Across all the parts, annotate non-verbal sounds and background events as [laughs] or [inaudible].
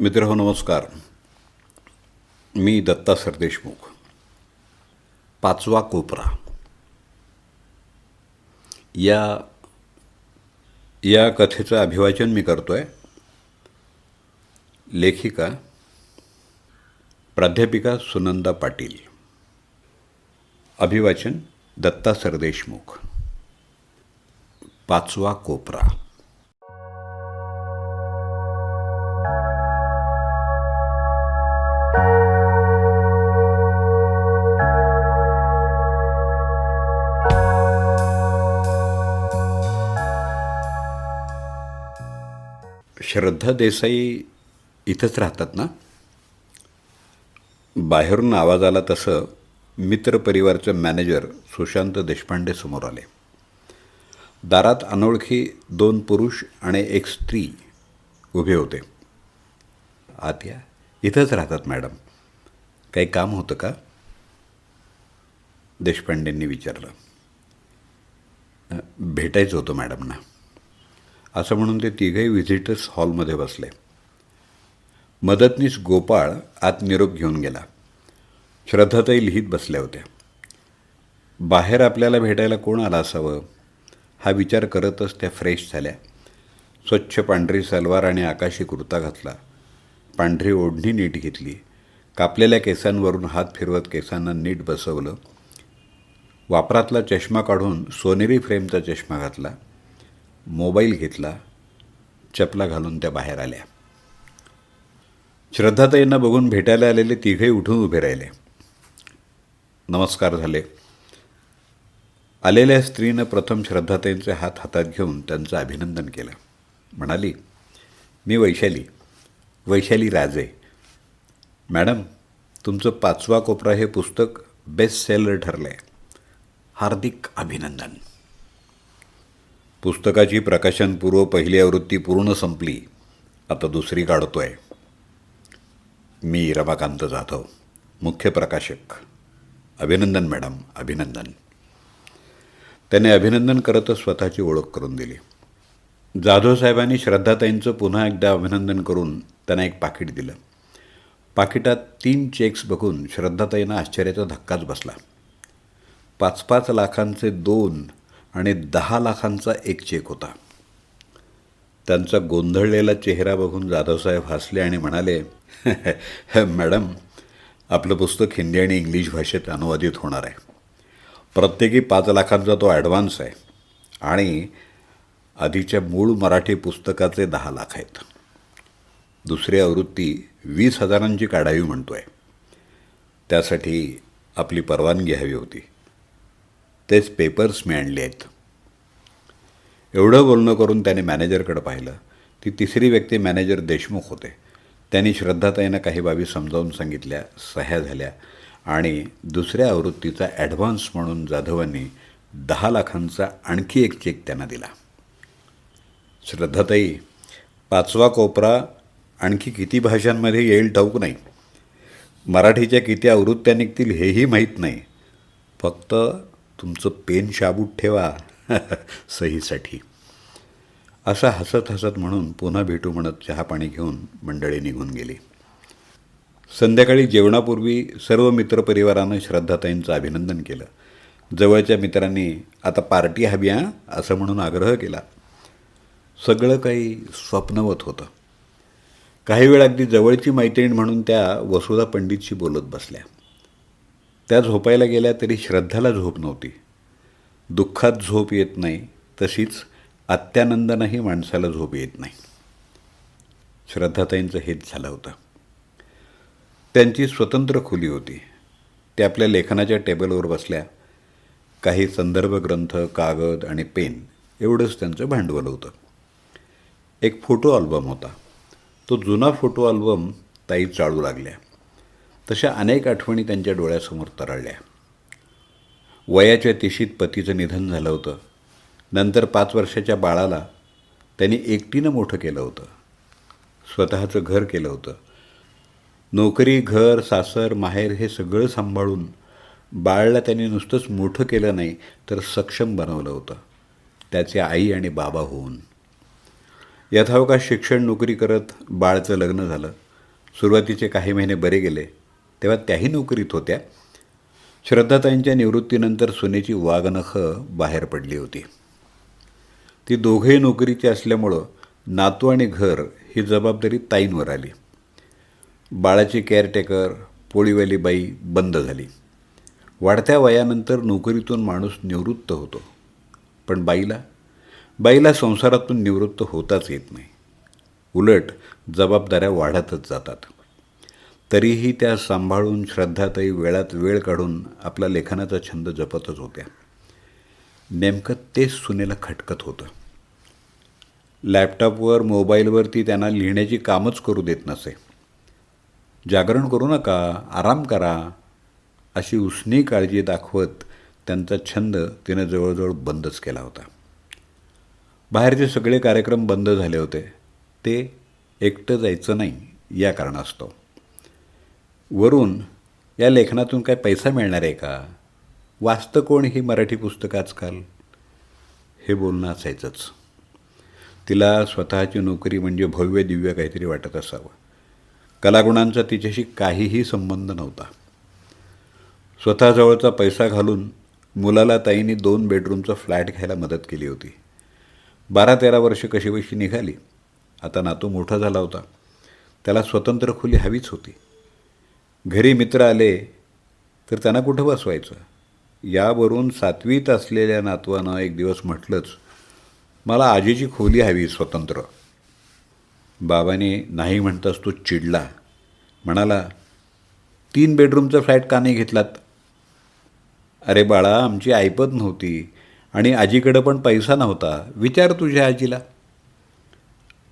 मित्र हो नमस्कार. मी दत्ता सरदेशमुख. पाचवा कोपरा. या या कथेचं अभिवाचन मी करतोय. लेखिका प्राध्यापिका सुनंदा पाटील. अभिवाचन दत्ता सरदेशमुख. पाचवा कोपरा. श्रद्धा देसाई इथंच राहतात ना? बाहेरून आवाज आला तसं मित्र परिवारचे मॅनेजर सुशांत देशपांडे समोर आले. दारात अनोळखी दोन पुरुष आणि एक स्त्री उभे होते. आत या इथंच राहतात मॅडम. काही काम होतं का? देशपांडेंनी विचारलं. भेटायचं होतं मॅडमना. असं म्हणून ते तिघही व्हिजिटर्स हॉलमध्ये बसले. मदतनीस गोपाळ आत निरोप घेऊन गेला. श्रद्धाताई लिहित बसल्या होत्या. बाहेर आपल्याला भेटायला कोण आला असावं? हा विचार करतच त्या फ्रेश झाल्या. स्वच्छ पांढरी सलवार आणि आकाशी कुर्ता घातला. पांढरी ओढणी नीट घेतली. कापलेल्या केसांवरून हात फिरवत केसांना नीट बसवलं. वापरातला चष्मा काढून सोनेरी फ्रेमचा चष्मा घातला. मोबाईल घेतला चपला घालून त्या बाहेर आल्या. श्रद्धाताईंना बघून भेटायला आलेले तिघही उठून उभे राहिले. नमस्कार झाले. आलेल्या स्त्रीनं प्रथम श्रद्धाताईंचे हात हातात घेऊन त्यांचं अभिनंदन केलं. म्हणाली मी वैशाली वैशाली राजे. मॅडम तुमचं पाचवा कोपरा हे पुस्तक बेस्ट सेलर ठरलं आहे हार्दिक अभिनंदन. पुस्तकाची प्रकाशनपूर्व पहिली आवृत्ती पूर्ण संपली. आता दुसरी काढतोय. मी रमाकांत जाधव मुख्य प्रकाशक. अभिनंदन मॅडम अभिनंदन. त्याने अभिनंदन करतच स्वतःची ओळख करून दिली. जाधव साहेबांनी श्रद्धाताईंचं पुन्हा एकदा अभिनंदन करून त्यांना एक पाकिट दिलं. पाकिटात तीन चेक्स बघून श्रद्धाताईंना आश्चर्याचा धक्काच बसला. पाच पाच लाखांचे दोन आणि दहा लाखांचा एक चेक होता. त्यांचा गोंधळलेला चेहरा बघून जाधवसाहेब हसले आणि म्हणाले [laughs] मॅडम आपलं पुस्तक हिंदी आणि इंग्लिश भाषेत अनुवादित होणार आहे. प्रत्येकी पाच लाखांचा तो ॲडव्हान्स आहे आणि आधीच्या मूळ मराठी पुस्तकाचे दहा लाख आहेत. दुसरी आवृत्ती वीस हजारांची काढावी म्हणतो आहे त्यासाठी आपली परवानगी हवी होती. तेच पेपर्स मी आणले आहेत. एवढं बोलणं करून त्याने मॅनेजरकडे पाहिलं. ती तिसरी व्यक्ती मॅनेजर देशमुख होते. त्यांनी श्रद्धाताईनं काही बाबी समजावून सांगितल्या सह्या झाल्या आणि दुसऱ्या आवृत्तीचा ॲडव्हान्स म्हणून जाधवांनी दहा लाखांचा आणखी एक चेक त्यांना दिला. श्रद्धाताई पाचवा कोपरा आणखी किती भाषांमध्ये येईल ठाऊक नाही. मराठीच्या किती आवृत्त्या निघतील हेही माहीत नाही. फक्त तुमचं पेन शाबूत ठेवा. [laughs] सहीसाठी. असं हसत हसत म्हणून पुन्हा भेटू म्हणत चहापाणी घेऊन मंडळी निघून गेली. संध्याकाळी जेवणापूर्वी सर्व मित्रपरिवारानं श्रद्धाताईंचं अभिनंदन केलं. जवळच्या मित्रांनी आता पार्टी हवी हां असं म्हणून आग्रह केला. सगळं काही स्वप्नवत होतं. काही वेळ अगदी जवळची मैत्रीण म्हणून त्या वसुधा पंडितशी बोलत बसल्या. त्या झोपायला गेल्या तरी श्रद्धाला झोप नव्हती. दुःखात झोप येत नाही तशीच अत्यानंदानंही माणसाला झोप येत नाही. श्रद्धाताईंचं हेच झालं होतं. त्यांची स्वतंत्र खोली होती. ते आपल्या लेखनाच्या टेबलवर बसल्या. काही संदर्भ ग्रंथ कागद आणि पेन एवढंच त्यांचं भांडवल होतं. एक फोटो अल्बम होता. तो जुना फोटो अल्बम ताई चाळू लागल्या. तशा अनेक आठवणी त्यांच्या डोळ्यासमोर तरळल्या. वयाच्या तिशीत पतीचं निधन झालं होतं. नंतर पाच वर्षाच्या बाळाला त्यांनी एकटीनं मोठं केलं होतं. स्वतःचं घर केलं होतं. नोकरी घर सासर माहेर हे सगळं सांभाळून बाळला त्यांनी नुसतंच मोठं केलं नाही तर सक्षम बनवलं होतं. त्याचे आई आणि बाबा होऊन. यथावकाश शिक्षण नोकरी करत बाळचं लग्न झालं. सुरुवातीचे काही महिने बरे गेले. तेव्हा त्याही नोकरीत होत्या. श्रद्धाताईंच्या निवृत्तीनंतर सुनेची वागनखं बाहेर पडली होती. ती दोघेही नोकरीची असल्यामुळं नातू आणि घर ही जबाबदारी ताईंवर आली. बाळाची केअरटेकर पोळीवाली बाई बंद झाली. वाढत्या वयानंतर नोकरीतून माणूस निवृत्त होतो. पण बाईला बाईला संसारातून निवृत्त होताच येत नाही. उलट जबाबदाऱ्या वाढतच जातात. तरीही त्या सांभाळून श्रद्धाताई वेळात वेळ काढून आपला लेखनाचा छंद जपतच होत्या. नेमकं तेच सुनेला खटकत होतं. लॅपटॉपवर मोबाईलवरती त्यांना लिहिण्याची कामच करू देत नसे. जागरण करू नका आराम करा अशी उसनी काळजी दाखवत त्यांचा छंद तिनं जवळजवळ बंदच केला होता. बाहेरचे सगळे कार्यक्रम बंद झाले होते. ते एकटं जायचं नाही या कारणास्तव. वरून या लेखनातून काय पैसा मिळणार आहे का? वाचतं कोण ही मराठी पुस्तकं आजकाल? हे बोलणं असायचंच. तिला स्वतःची नोकरी म्हणजे भव्य दिव्य काहीतरी वाटत असावं. कलागुणांचा तिच्याशी काहीही संबंध नव्हता. स्वतःजवळचा पैसा घालून मुलाला ताईंनी दोन बेडरूमचा फ्लॅट घ्यायला मदत केली होती. बारा तेरा वर्ष कशी निघाली? आता नातू मोठा झाला होता. त्याला स्वतंत्र खोली हवीच होती. घरी मित्र आले तर त्यांना कुठं बसवायचं? यावरून सातवीत असलेल्या नातवानं एक दिवस म्हटलंच मला आजीची खोली हवी स्वतंत्र. बाबाने नाही म्हणताच तो चिडला. म्हणाला तीन बेडरूमचा फ्लॅट का नाही घेतलात? अरे बाळा आमची ऐपत नव्हती आणि आजीकडं पण पैसा नव्हता. विचार तुझ्या आजीला.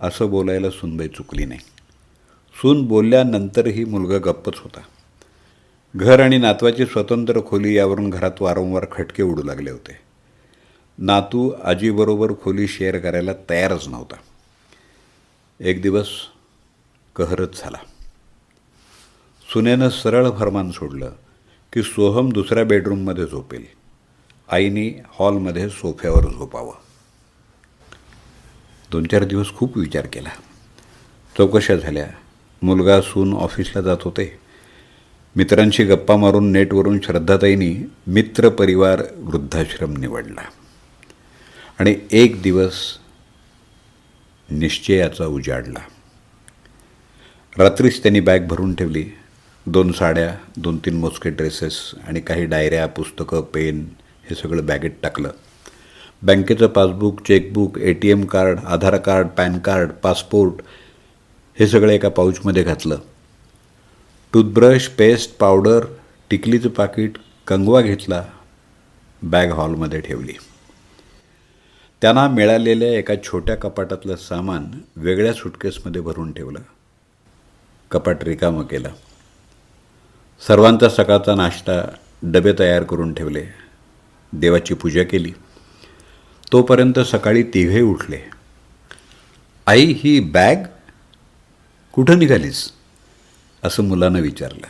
असं बोलायला सुनबाई चुकली नाही. सून बोलल्यानंतरही मुलगा गप्पच होता. घर आणि नातवाची स्वतंत्र खोली यावरून घरात वारंवार खटके उडू लागले होते. नातू आजीबरोबर खोली शेअर करायला तयारच नव्हता. एक दिवस कहरच झाला. सुनेनं सरळ फरमान सोडलं की सोहम दुसऱ्या बेडरूममध्ये झोपेल. आईनी हॉलमध्ये सोफ्यावर झोपावं. दोन चार दिवस खूप विचार केला. चौकशा झाल्या. मुलगा सून ऑफिसला जात होते. मित्रांशी गप्पा मारून नेटवरून श्रद्धाताईंनी मित्र परिवार वृद्धाश्रम निवडला. आणि एक दिवस निश्चयाचा उजाडला. रात्रीच त्यांनी बॅग भरून ठेवली. दोन साड्या दोन तीन मोजके ड्रेसेस आणि काही डायऱ्या पुस्तकं पेन हे सगळं बॅगेत टाकलं. बँकेचं passbook chequebook A T M card Aadhaar card PAN card passport हे सगळं एका पाऊचमध्ये घातलं. टूथब्रश पेस्ट पावडर टिकलीचं पाकिट कंगवा घेतला बॅग हॉलमध्ये ठेवली. त्यांना मिळालेल्या एका छोट्या कपाटातलं सामान वेगळ्या सुटकेसमध्ये भरून ठेवलं. कपाट रिकामं केलं. सर्वांचा सकाळचा नाश्ता डबे तयार करून ठेवले. देवाची पूजा केली. तोपर्यंत सकाळी तिघे उठले. आई ही बॅग कुठं निघालीस? असं मुलानं विचारलं.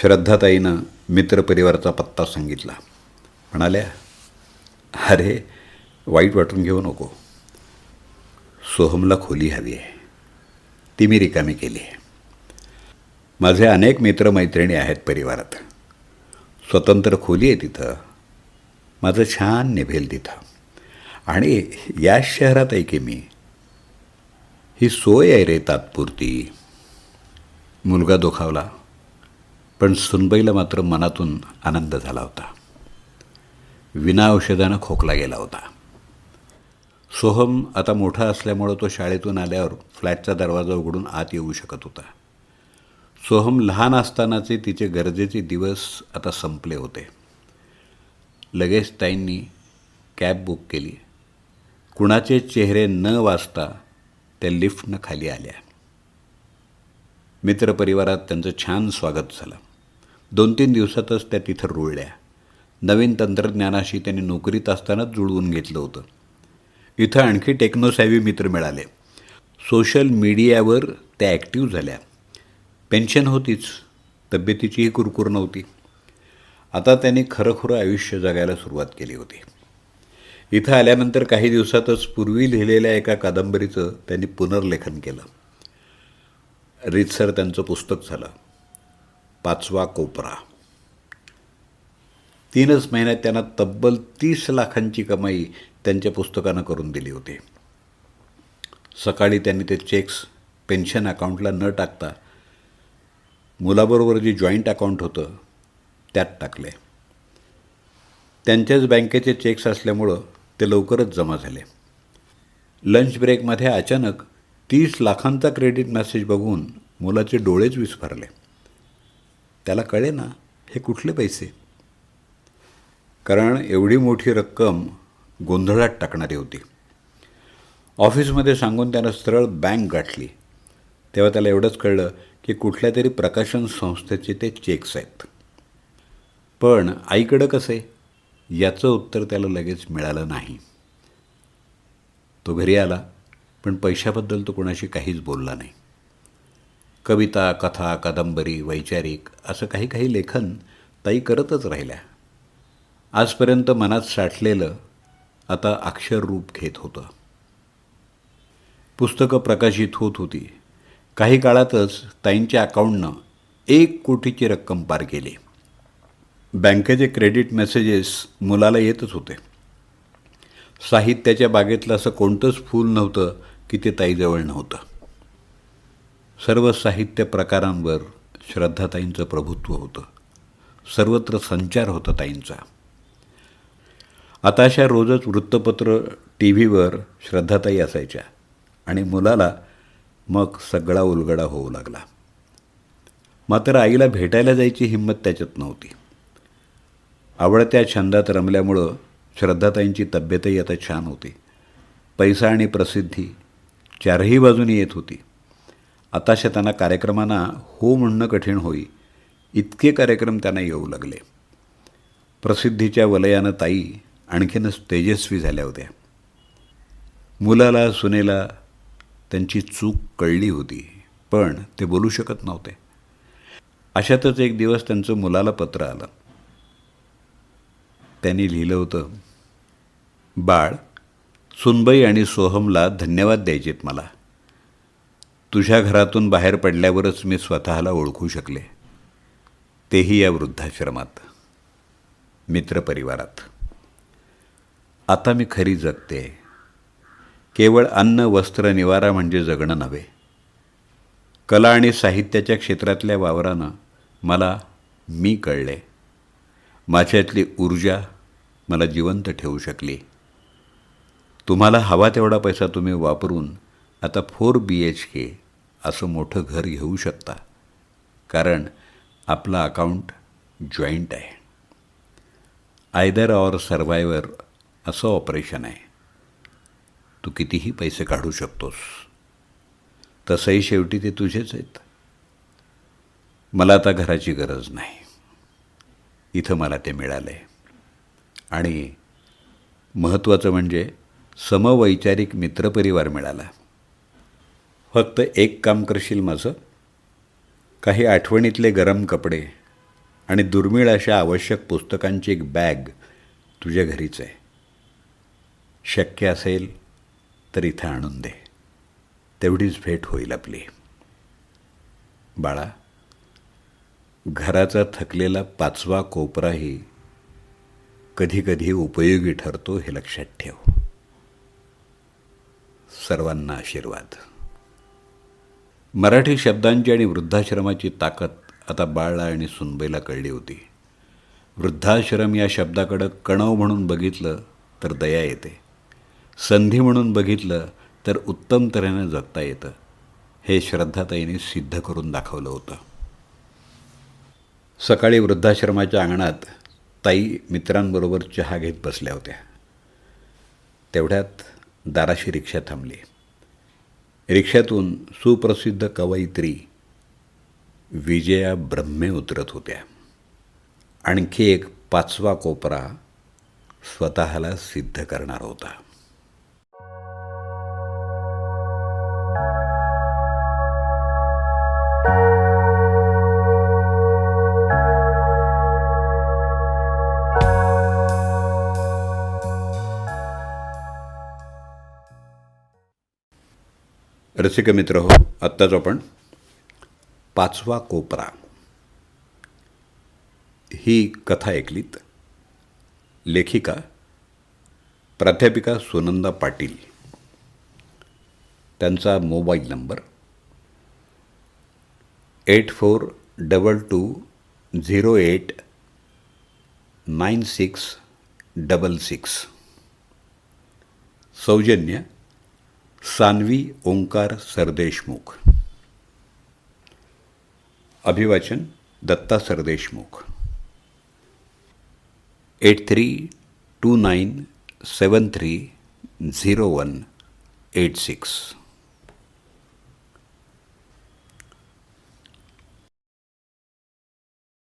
श्रद्धाताईनं मित्रपरिवाराचा पत्ता सांगितला. म्हणाल्या अरे वाईट वाटून घेऊ नको. सोहमला खोली हवी आहे. ती मी रिकामी केली आहे. माझे अनेक मित्रमैत्रिणी आहेत परिवारात. स्वतंत्र खोली आहे तिथं. माझं छान निभेल तिथं. आणि याच शहरात आहे की मी ही सोय आहे रे तात्पुरती. मुलगा दुखावला पण सुनबाईला मात्र मनातून आनंद झाला होता. विना औषधानं खोकला गेला होता. सोहम आता मोठा असल्यामुळं तो शाळेतून आल्यावर फ्लॅटचा दरवाजा उघडून आत येऊ शकत होता. सोहम लहान असतानाचे तिचे गरजेचे दिवस आता संपले होते. लगेच ताईंनी कॅब बुक केली. कुणाचे चेहरे न वाचता त्या लिफ्टनं खाली आल्या. मित्रपरिवारात त्यांचं छान स्वागत झालं. दोन तीन दिवसातच त्या तिथं रुळल्या. नवीन तंत्रज्ञानाशी त्यांनी नोकरीत असतानाच जुळवून घेतलं होतं. इथं आणखी टेक्नोसॅवी मित्र मिळाले. सोशल मीडियावर त्या ॲक्टिव्ह झाल्या. पेन्शन होतीच. तब्येतीचीही कुरकुर नव्हती. आता त्यांनी खरंखुरं आयुष्य जगायला सुरुवात केली होती. इथं आल्यानंतर काही दिवसातच पूर्वी लिहिलेल्या एका कादंबरीचं त्यांनी पुनर्लेखन केलं. रीतसर त्यांचं पुस्तक झालं. पाचवा कोपरा. तीनच महिन्यात त्यांना तब्बल तीस लाखांची कमाई त्यांच्या पुस्तकानं करून दिली होती. सकाळी त्यांनी ते चेक्स पेन्शन अकाउंटला न टाकता मुलाबरोबर जे जॉईंट अकाउंट होतं त्यात टाकले. त्यांच्याच बँकेचे चेक्स असल्यामुळं ते लवकरच जमा झाले. लंच ब्रेकमध्ये अचानक तीस लाखांचा क्रेडिट मेसेज बघून मुलाचे डोळेच विस्फारले. त्याला कळे ना हे कुठले पैसे? कारण एवढी मोठी रक्कम गोंधळात टाकणारी होती. ऑफिसमध्ये सांगून त्यानं सरळ बँक गाठली. तेव्हा त्याला एवढंच कळलं की कुठल्या तरी प्रकाशन संस्थेचे ते चेक्स आहेत. पण आईकडं कसं? आहे याचं उत्तर त्याला लगेच मिळालं नाही. तो घरी आला पण पैशाबद्दल तो कोणाशी काहीच बोलला नाही. कविता कथा कादंबरी वैचारिक असं काही काही लेखन ताई करतच राहिल्या. आजपर्यंत मनात साठलेलं आता अक्षर रूप घेत होतं. पुस्तकं प्रकाशित होत होती. काही काळातच ताईंच्या अकाऊंटनं एक कोटीची रक्कम पार केली. बँकेचे क्रेडिट मेसेजेस मुलाला येतच होते. साहित्याच्या बागेतलं असं कोणतंच फूल नव्हतं की ते ताईजवळ नव्हतं. सर्व साहित्य प्रकारांवर श्रद्धाताईंचं प्रभुत्व होतं. सर्वत्र संचार होता ताईंचा. आता अशा रोजच वृत्तपत्र टी व्हीवर श्रद्धाताई असायच्या आणि मुलाला मग सगळा उलगडा होऊ लागला. मात्र आईला भेटायला जायची हिंमत त्याच्यात नव्हती. आवडत्या छंदात रमल्यामुळं श्रद्धाताईंची तब्येतही आता छान होती. पैसा आणि प्रसिद्धी चारही बाजूनी येत होती. आताशा त्यांना कार्यक्रमांना हो म्हणणं कठीण होई इतके कार्यक्रम त्यांना येऊ लागले. प्रसिद्धीच्या वलयानं ताई आणखीनच तेजस्वी झाल्या होत्या. मुलाला सुनेला त्यांची चूक कळली होती पण ते बोलू शकत नव्हते. अशातच एक दिवस त्यांचं मुलाला पत्र आलं. त्यांनी लिहिलं होतं बाळ सुनबाई आणि सोहमला धन्यवाद द्यायचेत मला. तुझ्या घरातून बाहेर पडल्यावरच मी स्वतःला ओळखू शकले. तेही या वृद्धाश्रमात मित्रपरिवारात. आता मी खरी जगते. केवळ अन्न वस्त्र निवारा म्हणजे जगणं नव्हे. कला आणि साहित्याच्या क्षेत्रातल्या वावरानं मला मी कळले. माझ्यातली ऊर्जा मला जिवंत ठेवू शकली. तुम्हाला हवा तेवढा पैसा तुम्ही वापरून आता फोर बी एच के असं मोठं घर घेऊ शकता. कारण आपला अकाउंट जॉईंट आहे. आयदर ऑर सर्वायवर असं ऑपरेशन आहे. तू कितीही पैसे काढू शकतोस. तसंही शेवटी ते तुझेच आहेत. मला आता घराची गरज नाही. इथं मला ते मिळालं आहे आणि महत्त्वाचं म्हणजे समवैचारिक मित्रपरिवार मिळाला. फक्त एक काम करशील माझं? काही आठवणीतले गरम कपडे आणि दुर्मिळ अशा आवश्यक पुस्तकांची एक बॅग तुझ्या घरीच आहे. शक्य असेल तर इथं आणून दे. तेवढीच भेट होईल आपली. बाळा घराचा थकलेला पाचवा कोपराही कधीकधी उपयोगी ठरतो हे लक्षात ठेव. सर्वांना आशीर्वाद. मराठी शब्दांची आणि वृद्धाश्रमाची ताकद आता बाळला आणि सुनबईला कळली होती. वृद्धाश्रम या शब्दाकडं कणव म्हणून बघितलं तर दया येते. संधी म्हणून बघितलं तर उत्तम तऱ्हेनं जगता येतं. हे श्रद्धाताईने सिद्ध करून दाखवलं होतं. सकाळी वृद्धाश्रमाच्या अंगणात ताई मित्रांबरोबर चहा घेत बसल्या होत्या. तेवढ्यात दाराशी रिक्षा थांबली. रिक्षातून सुप्रसिद्ध कवयित्री विजया ब्रह्मे उतरत होत्या. आणखी एक पाचवा कोपरा स्वतःला सिद्ध करणार होता. रसिक मित्र हो आत्ताच आपण पाचवा कोपरा. ही कथा ऐकलीत लेखिका प्राध्यापिका सुनंदा पाटील. त्यांचा mobile number eight four double two zero eight nine six double six. सौजन्य सानवी ओंकार सरदेशमुख. अभिवाचन Datta Sardeshmukh. Eight three two nine seven three zero one eight six.